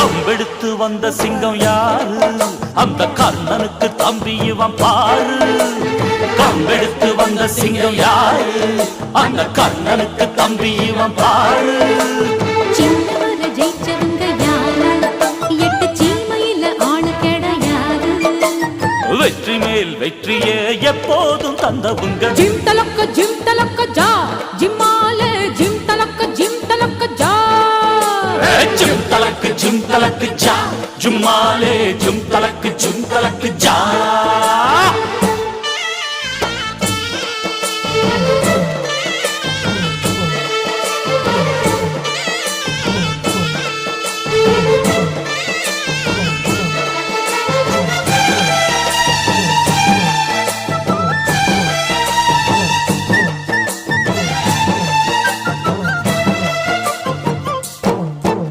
கம்பெடுத்து வந்த சிங்கம் யாரு? அந்த கர்ணனுக்கு தம்பி இவன் பாரு. கம்பெடுத்து வந்த சிங்கம் யாரு? அந்த கர்ணனுக்கு தம்பி இவன் பாரு. சின்னவர ஜெயிச்சவங்க யாரு? எட்டு சீமையில ஆளு கிடையாது வெற்றி மேல் வெற்றியே எப்போதும் தந்தவுங்க. ஜிம் தலக்க ஜிம் தலக்க ஜா. ஜிம்மால ஜிம் தலக்க ஜிம் தலக்க ஜா. ஜும் தலக்கு ஜும் தலக்கு ஜா ஜும்மாலே